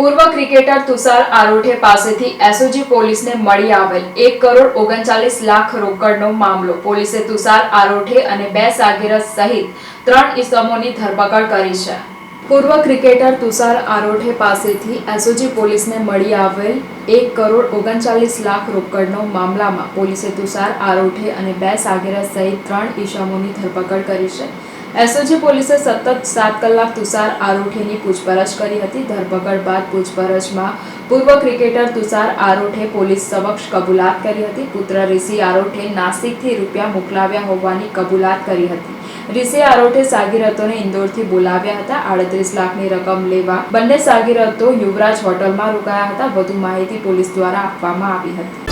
પૂર્વ ક્રિકેટર તુષાર આરોઠે પાસેથી એસઓજી પોલીસને મળી આવેલ એક કરોડ ઓગણચાલીસ લાખ રોકડનો મામલો. પોલીસે તુષાર આરોઠે અને બે સાગીરસ સહિત ત્રણ ઇસમોની ધરપકડ કરી છે. પૂર્વ ક્રિકેટર તુષાર આરોઠે પાસેથી એસઓજી પોલીસને મળી આવેલ એક કરોડ ઓગણચાલીસ લાખ રોકડનો મામલામાં પોલીસે તુષાર આરોઠે અને બે સાગીરસ સહિત ત્રણ ઈસમોની ધરપકડ કરી છે. એસઓજી પોલીસે સતત સાત કલાક તુષાર આરોઠેની પૂછપરછ કરી હતી. ધરપકડ બાદ પૂછપરછમાં પૂર્વ ક્રિકેટર તુષાર આરોઠે પોલીસ સમક્ષ કબૂલાત કરી હતી. પુત્ર રિષિ આરોઠે નાસિકથી રૂપિયા મોકલાવ્યા હોવાની કબૂલાત કરી હતી. રિષિ આરોઠે સાગીરતોને ઇન્દોરથી બોલાવ્યા હતા. આડત્રીસ લાખની રકમ લેવા બંને સાગીરતો યુવરાજ હોટલમાં રોકાયા હતા. વધુ માહિતી પોલીસ દ્વારા આપવામાં આવી હતી.